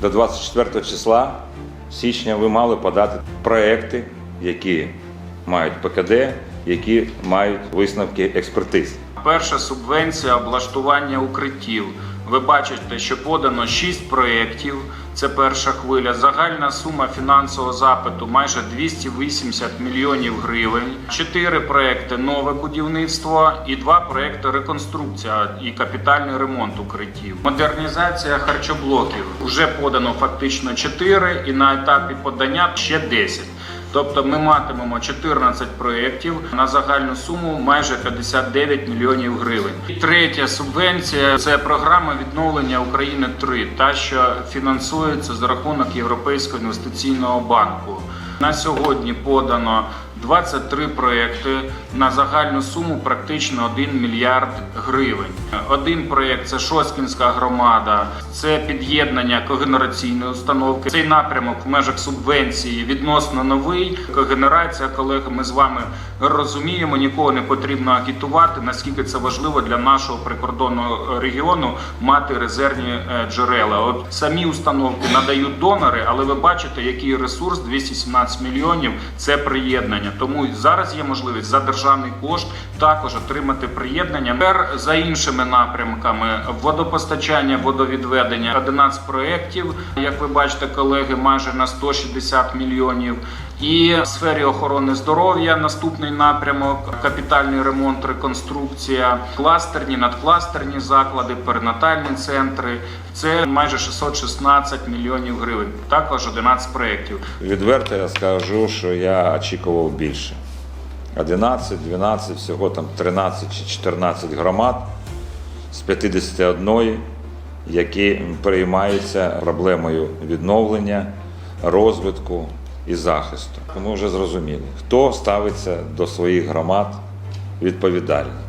До 24 числа січня ви мали подати проекти, які мають ПКД, які мають висновки експертиз. Перша субвенція облаштування укриттів. Ви бачите, що подано 6 проєктів. Це перша хвиля. Загальна сума фінансового запиту майже 280 мільйонів гривень. Чотири проекти нове будівництво і два проекти реконструкція і капітальний ремонт укриттів. Модернізація харчоблоків. Вже подано фактично 4 і на етапі подання ще 10. Тобто ми матимемо 14 проєктів на загальну суму майже 59 мільйонів гривень. Третя субвенція це програма відновлення України 3 та що фінансується за рахунок Європейського інвестиційного банку. На сьогодні подано 23 проекти на загальну суму практично 1 мільярд гривень. Один проєкт це Шоскінська громада, це під'єднання когенераційної установки. Цей напрямок в межах субвенції відносно новий. Когенерація, колеги, ми з вами розуміємо, нікого не потрібно агітувати, наскільки це важливо для нашого прикордонного регіону мати резервні е, джерела. От самі установки надають донори, але ви бачите, який ресурс 217 мільйонів це приєднання. Тому зараз є можливість за державний кошт також отримати приєднання. Тепер за іншими напрямками водопостачання, водовідведення 11 проєктів, як ви бачите, колеги, майже на 160 мільйонів. І в сфері охорони здоров'я наступний напрямок: капітальний ремонт, реконструкція, кластерні, надкластерні заклади, перинатальні центри. Це майже 616 мільйонів гривень. Також 11 проєктів. Відверто я скажу, що я очікував більше. 11, 12, всього там 13 чи 14 громад з 51, які переймаються проблемою відновлення, розвитку і захисту. Ми вже зрозуміли, хто ставиться до своїх громад відповідально.